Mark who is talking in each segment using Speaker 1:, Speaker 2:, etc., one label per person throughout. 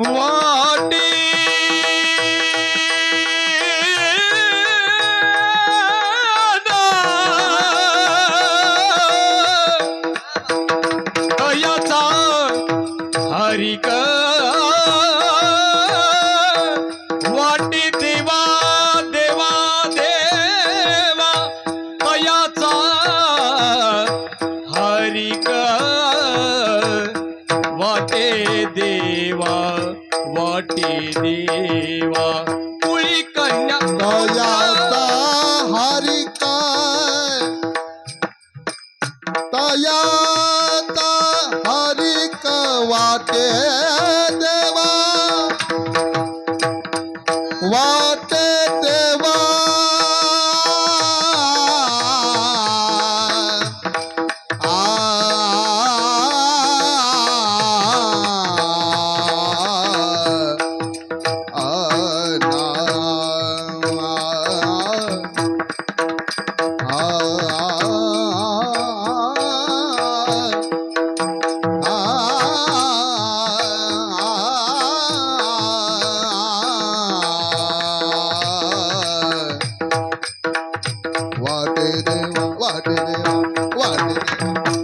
Speaker 1: वाटे वाटे देवा वाटे देवा वाटे देवा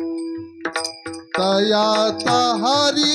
Speaker 2: तयाचा Hari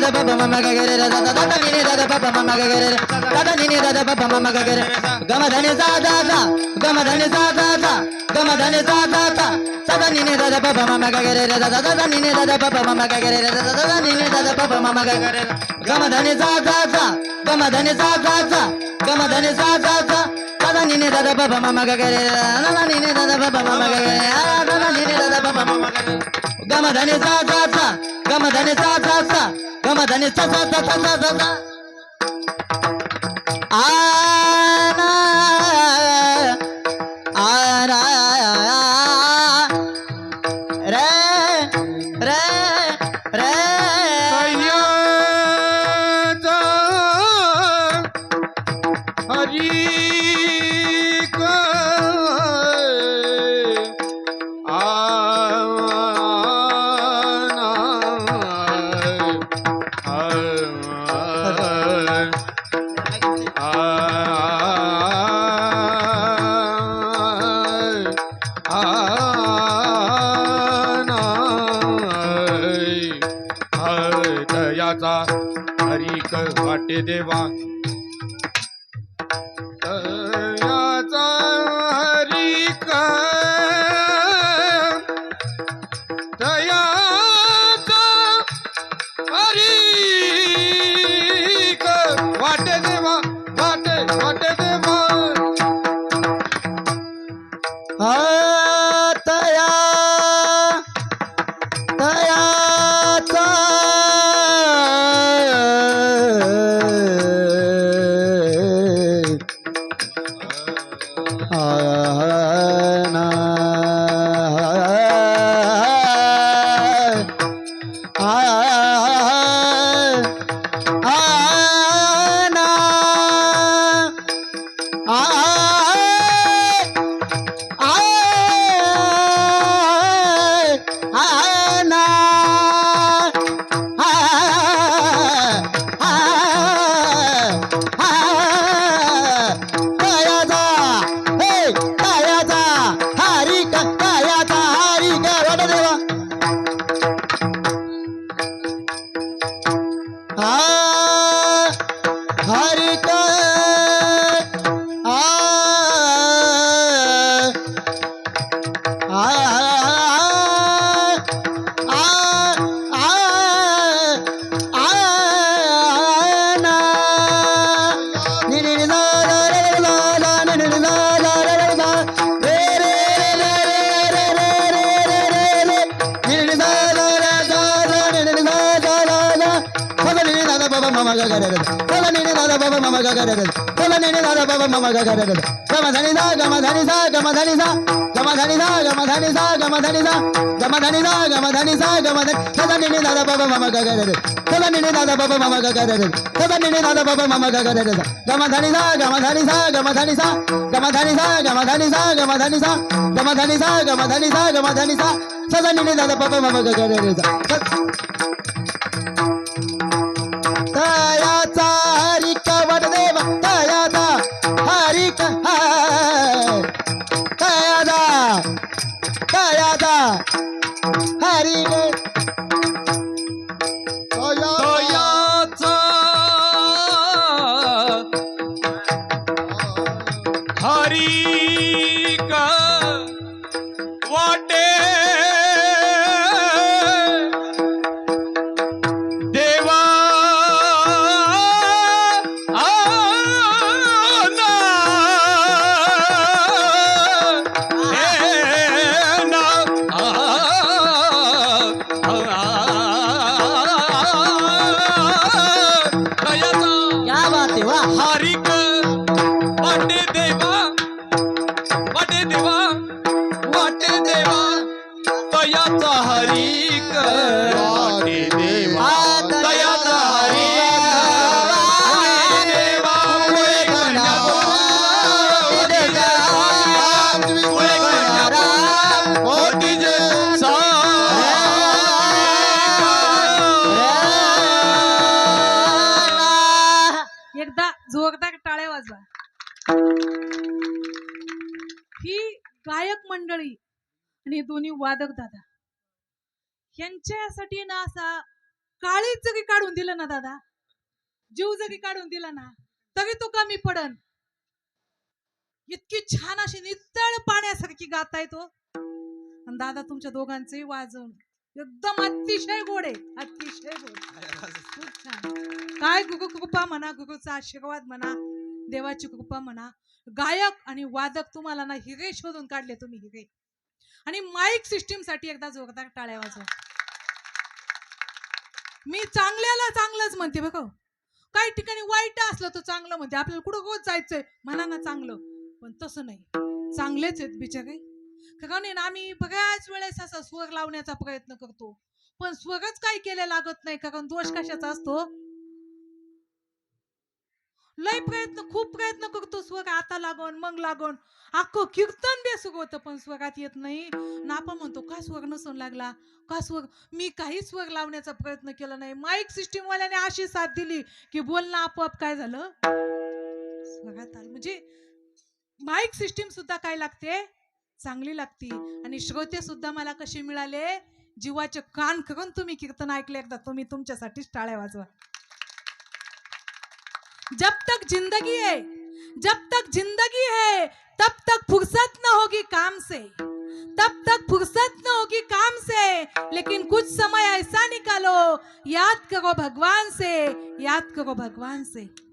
Speaker 3: dada papa mama ga gare dada dada ni ni dada papa mama ga da da ni ni dada papa mama ga gama dhane za da da gama dhane za da da gama dhane za da da dada ni da da papa mama ga gare da da ni ni dada papa mama ga gare dada dada ni ni dada papa mama gama dhane za da da gama dhane za da da gama dhane za da da dada ni ni dada papa mama ga da dada ni ni dada papa
Speaker 1: mama ga gare dada ni da da papa mama ga गमधने सा सा सा
Speaker 3: गमधने सा सा सा गमधने सा सा सा सा सा जा आना आना দেবা मामा गा गा चला नेने दादा बाबा मामा गा गा चला नेने दादा बाबा मामा गा गा गमा धनी सा गमा धनी सा गमा धनी सा गमा धनी सा गमा धनी सा गमा धनी सा गमा धनी सा गमा धनी सा गमा धनी चला नेने दादा बाबा मामा गा गा चला नेने दादा बाबा मामा गा गा चला नेने दादा बाबा मामा गा गा गमा धनी सा गमा धनी सा गमा धनी सा गमा धनी सा गमा धनी सा गमा धनी सा गमा धनी सा गमा धनी सा गमा धनी
Speaker 4: टाळ्या वाजवा? ही गायक मंडळी आणि दोन्ही वादक दादा. यांच्यासाठी ना असा काळीच जरी काढून दिलं ना दादा. जीव जरी काढून दिला ना तरी तो कमी पडन. इतकी छान अशी नितळ पाण्यासारखी गाताय तो. आणि दादा तुमच्या दोघांचंही वाजवून एकदम अतिशय गोड आहे. अतिशय गोड. खूप छान. काय गुगु कृपा म्हणा गुगुचा आशीर्वाद म्हणा देवाची कृपा म्हणा. गायक आणि वादक तुम्हाला ना हिरे शोधून काढले तुम्ही हिरे. आणि माईक सिस्टीमसाठी एकदा जोरदार टाळ्या वाजवा. मी चांगल्याला चांगलंच म्हणते बघ हो. काही ठिकाणी वाईट असलं तर चांगलं म्हणते. आपल्याला कुठं रोज जायचंय? म्हणा ना चांगलं. पण तसं नाही. चांगलेच आहेत बिचारे. कारण आहे ना आम्ही बऱ्याच वेळेस असा स्वर लावण्याचा प्रयत्न करतो. पण स्वरच काही केले लागत नाही. कारण दोष कशाचा असतो? लय प्रयत्न खूप प्रयत्न करतो स्वर आता लागून मग लागून. अख्खं कीर्तन बेसुक होतं पण स्वरात येत नाही. ना आपण म्हणतो का स्वर नसून लागला? का स्वर? मी काही स्वर लावण्याचा प्रयत्न केला नाही. माईक सिस्टीम वाल्याने अशी साथ दिली की बोलणं आपोआप काय झालं? स्वरात आलं. म्हणजे माईक सिस्टीम सुद्धा काय लागते? चांगली लागती. आणि श्रोते सुद्धा मला कसे मिळाले? जीवाचे कान करून तुम्ही कीर्तन ऐकले एकदा तुम्ही तुमच्यासाठीच टाळ्या वाजवा. जब तक ज़िंदगी है, जब तक ज़िंदगी है, तब तक फुर्सत न होगी काम से। तब तक फुर्सत न होगी काम से, लेकिन कुछ समय ऐसा निकालो, याद करो भगवान से, याद करो भगवान से।